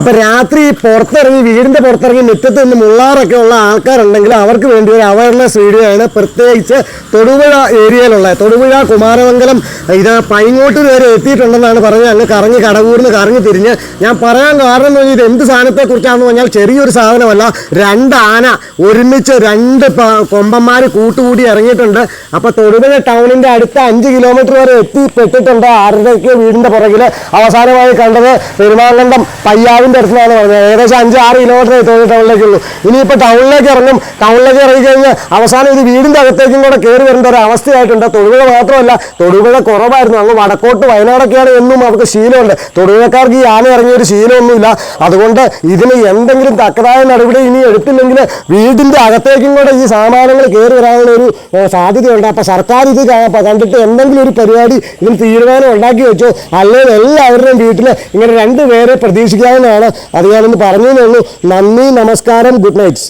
അപ്പൊ രാത്രി പുറത്തിറങ്ങി വീടിന്റെ പുറത്തിറങ്ങി മുറ്റത്ത് നിന്ന് മുള്ളാറൊക്കെ ഉള്ള ആൾക്കാരുണ്ടെങ്കിൽ അവർക്ക് വേണ്ടി ഒരു അവയർനെസ് വീഡിയോ ആണ് പ്രത്യേകിച്ച് തൊടുപുഴ ഏരിയയിലുള്ള തൊടുപുഴ കുമാരമംഗലം. ഇത് പൈങ്ങോട്ട് വരെ എത്തിയിട്ടുണ്ടെന്നാണ് പറഞ്ഞത് അങ്ങ് കറങ്ങി കടകൂർന്ന് കറങ്ങി തിരിഞ്ഞ്. ഞാൻ പറയാൻ കാരണം എന്ന് പറഞ്ഞാൽ ഇത് എന്ത് സാധനത്തെ കുറിച്ചാണെന്ന് പറഞ്ഞാൽ ചെറിയൊരു സാധനമല്ല രണ്ട് ആന ഒരുമിച്ച് രണ്ട് കൊമ്പന്മാർ കൂട്ടുകൂടി ഇറങ്ങിയിട്ടുണ്ട്. അപ്പൊ തൊടുപുഴ ടൗണിന്റെ അടുത്ത അഞ്ച് കിലോമീറ്റർ വരെ എത്തിപ്പെട്ടിട്ടുണ്ട് ആരുടെയൊക്കെ വീടിന്റെ പുറകിൽ അവസാനമായി കണ്ടത് പെരുമാങ്കണ്ടം പയ്യാവിന്റെ അടുത്താണ് പറഞ്ഞത്. ഏകദേശം അഞ്ച് ആറ് കിലോമീറ്റർ ടൗണിലേക്ക് ടൗണിലേക്കുള്ളൂ. ഇനിയിപ്പോൾ ടൗണിലേക്ക് ഇറങ്ങും. ടൗണിലേക്ക് ഇറങ്ങി കഴിഞ്ഞാൽ അവസാനം ഇത് വീടിന്റെ അകത്തേക്കും കൂടെ കയറി വരേണ്ട ഒരു അവസ്ഥയായിട്ടുണ്ട്. തൊടുപുഴ മാത്രമല്ല തൊടുപുഴ കുറവായിരുന്നു. അങ്ങ് വടക്കോട്ട് വയനാടൊക്കെയാണ് എന്നും അവർക്ക് ശീലമുണ്ട്. തൊടുപുഴക്കാർക്ക് ഈ ആന ഇറങ്ങിയ ഒരു ശീലമൊന്നുമില്ല. അതുകൊണ്ട് ഇതിന് എന്തെങ്കിലും തക്കതായ നടപടി ഇനി എടുത്തില്ലെങ്കിൽ വീടിന്റെ അകത്തേക്കും കൂടെ ഈ സാമാനങ്ങൾ കയറി വരാനുള്ള ഒരു സാധ്യതയുണ്ട്. അപ്പോൾ സർക്കാർ ഇത് കണ്ടിട്ട് എന്തെങ്കിലും ഒരു പരിപാടി ഇതിന് തീരുമാനം ഉണ്ടാക്കി വെച്ചോ? അല്ലെങ്കിൽ എല്ലാവരുടെയും വീട്ടിൽ ഇങ്ങനെ രണ്ട് പേരെ പ്രതീക്ഷിക്കാവുന്നതാണ്. അത് ഞാനൊന്ന് പറഞ്ഞു തന്നേ ഉള്ളൂ നന്ദി നമസ്കാരം ഗുഡ് നൈറ്റ്സ്.